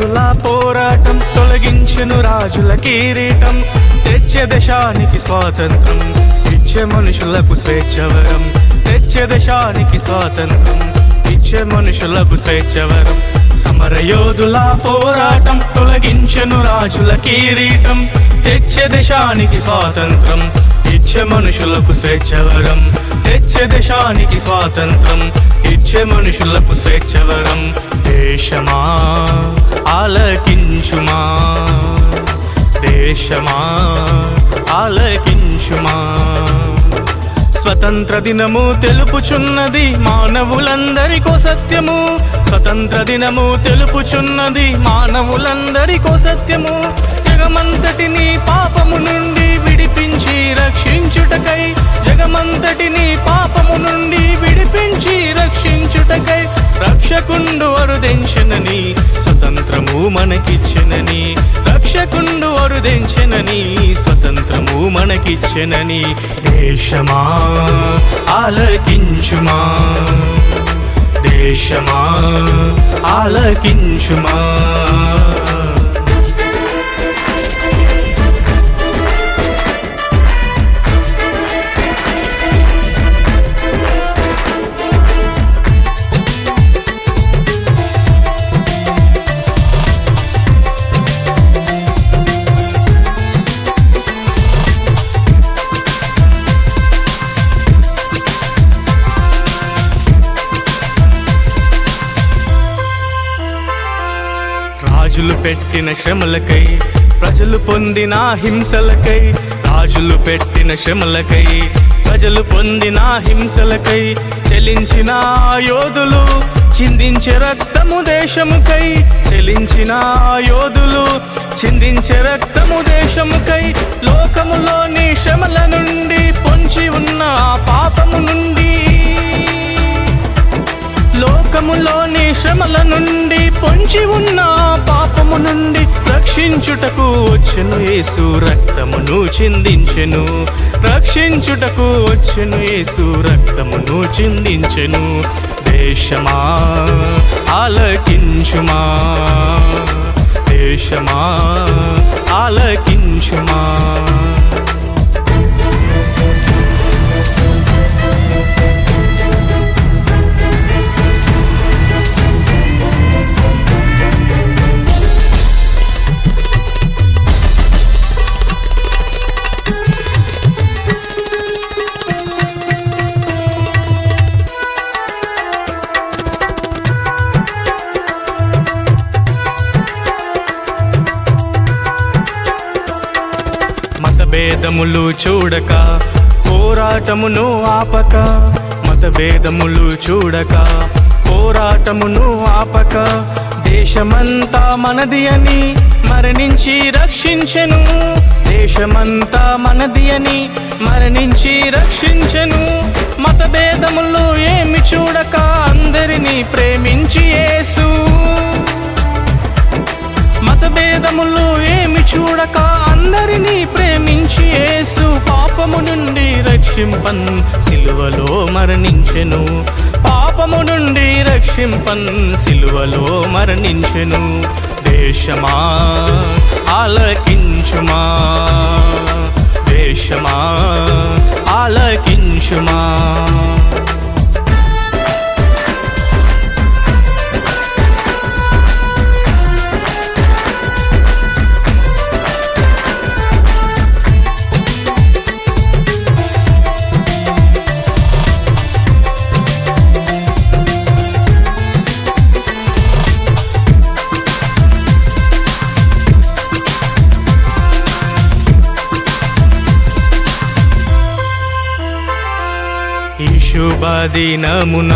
యోధుల పోరాటం తొలగించెను రాజుల కిరీటం. తెచ్చే దేశానికి స్వాతంత్రం ఇచ్చే మనుషులకు స్వేచ్ఛవరం. తెచ్చే దేశానికి స్వాతంత్రం ఇచ్చే మనుషులకు స్వేచ్ఛవరం. సమర యోధుల పోరాటం తొలగించను రాజుల కిరీటం. తెచ్చే దేశానికి స్వాతంత్రం ఇచ్చే మనుషులకు స్వేచ్ఛవరం. తెచ్చే దేశానికి స్వాతంత్రం ఇచ్చే మనుషులకు స్వేచ్ఛవరం దేశమా? ఆలకించుమా? దేశమా? ఆలకించుమా? స్వతంత్ర దినము తెలుపుచున్నది మానవులందరికో సత్యము. స్వతంత్ర దినము తెలుపుచున్నది మానవులందరికో సత్యము. జగమంతటిని పాపము నుండి విడిపించి రక్షించుటకై జగమంతటిని రక్షకుండు వరుదెంచనని స్వతంత్రము మనకిచ్చనని రక్షకుండు వరుదెంచనని స్వతంత్రము మనకిచ్చనని దేశమా ఆలకించుమా దేశమా ఆలకించుమా. రాజులు పెట్టిన శ్రమలకై ప్రజలు పొందిన హింసలకై రాజులు పెట్టిన శ్రమలకై ప్రజలు పొందిన హింసలకై చెలించిన యోధులు చిందించే రక్తము దేశముకై చెలించిన యోధులు చిందించే రక్తము దేశముకై లోకములోని శ్రమల నుండి పొంచి ఉన్న పాపము నుండి లోకములోని శ్రమల నుండి పొంచి నుండి రక్షించుటకు వచ్చెను యేసు రక్తమును చిందించెను. రక్షించుటకు వచ్చెను యేసు రక్తమును చిందించెను. దేశమా ఆలకించుమా. దేశమా మతభేదములు చూడక పోరాటమును ఆపక మతభేదములు చూడక పోరాటమును ఆపక దేశమంతా మనది అని మరణించి రక్షించెను. దేశమంతా మనది అని మరణించి రక్షించెను. మతభేదములు ఏమి చూడక అందరినీ ప్రేమించి యేసు. మతభేదములు ఏమి చూడక అందరినీ ప్రేమించి యేసు పాపము నుండి రక్షింపన్ సిలువలో మరణించెను. పాపము నుండి రక్షింపన్ సిలువలో మరణించెను. దేశమా ఆలకించుమా దేశమా. శుభదినమున.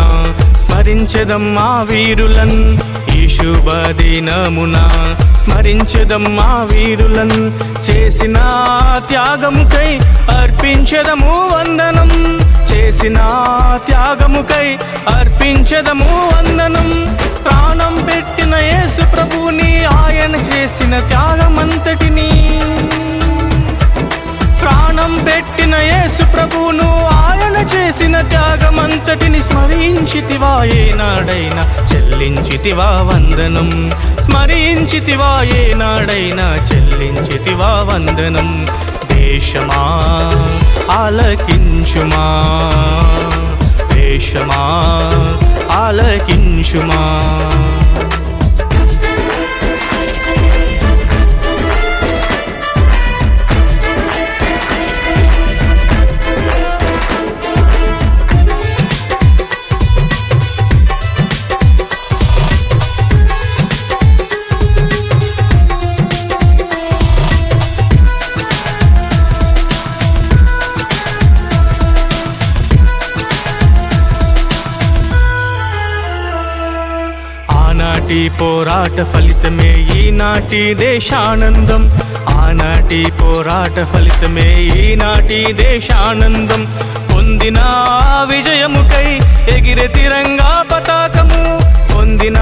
స్మరించదమ్మా వీరులన్. ఈ శుభదినమున. స్మరించదమ్మా వీరులన్. చేసిన త్యాగముకై అర్పించదము వందనం. చేసిన త్యాగముకై అర్పించదము వందనం. ప్రాణం పెట్టిన యేసు ప్రభుని ఆయన చేసిన త్యాగమంతటిని. ప్రాణం పెట్టిన యేసు ప్రభును ఆయన చేసిన త్యాగమంతటిని స్మరించితివా ఏనాడైనా చెల్లించితివా వందనం. స్మరించితివా ఏనాడైనా చెల్లించితివా వందనం. దేశమా ఆలకించుమా? దేశమా ఆలకించుమా? పోరాట ఫలితమే ఈనాటి దేశానందం. ఆనాటి పోరాట ఫలితమే ఈనాటి దేశానందం. పొందిన విజయముకై ఎగిరే తిరంగా పతాకము. పొందిన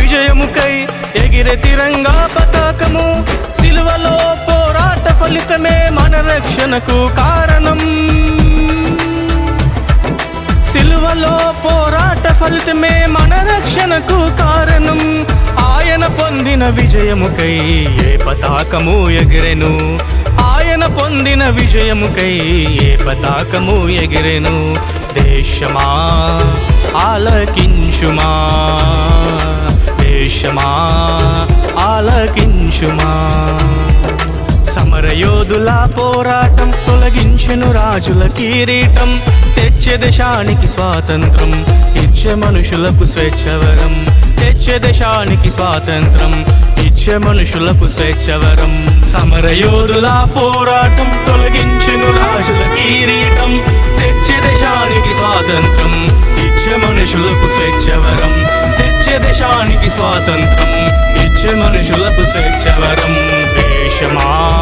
విజయముకై ఎగిరే తిరంగా పతాకము. సిలువలో పోరాట ఫలితమే మన రక్షణకు కారణం. సిలువలో పోరాట ఫలితమే మన రక్షణకు కారణం. ఆయన పొందిన విజయముకై ఏ పతాకము ఎగిరెను. ఆయన పొందిన విజయముకై ఏ పతాకము ఎగిరెను. దేశమా ఆలకించుమా. దేశమా ఆలకించుమా. సమరయోధుల పోరాటం తొలగించెను రాజుల కిరీటం. తెచ్చే దేశానికి స్వాతంత్రం. ఇచ్చే మనుషులకు స్వేచ్ఛవరం. తెచ్చే దేశానికి స్వాతంత్రం. ఇచ్చే మనుషులకు స్వేచ్ఛవరం. సమరయోధుల పోరాటం తొలగించెను రాజుల కిరీటం. తెచ్చే దేశానికి స్వాతంత్రం. ఇచ్చే మనుషులకు స్వేచ్ఛవరం. తెచ్చే దేశానికి స్వాతంత్రం. ఇచ్చే మనుషులకు స్వేచ్ఛవరం. దేశమా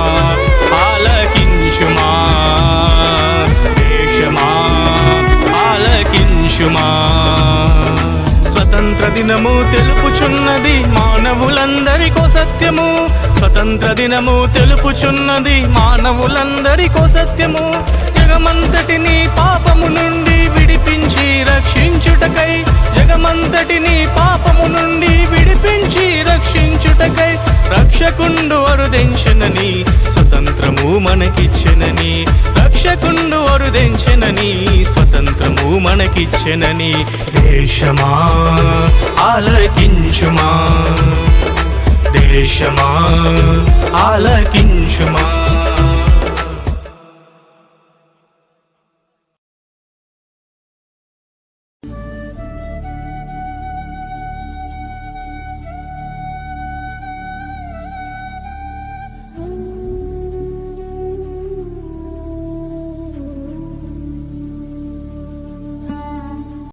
దినము తెలుపుచున్నది మానవులందరికో సత్యము. స్వతంత్ర దినము తెలుపుచున్నది మానవులందరికో సత్యము. జగమంతటిని పాపము నుండి విడిపించి రక్షించుటకై. జగమంతటిని పాపము నుండి విడిపించి రక్షించుటకై. రక్షకుండు అరుదెంచనని స్వతంత్రము మనకిచ్చనని. రక్షకుండు అరుదెంచనని స్వతంత్రము మనకిచ్చెనని దేశమా? ఆలకించుమా? దేశమా? ఆలకించుమా?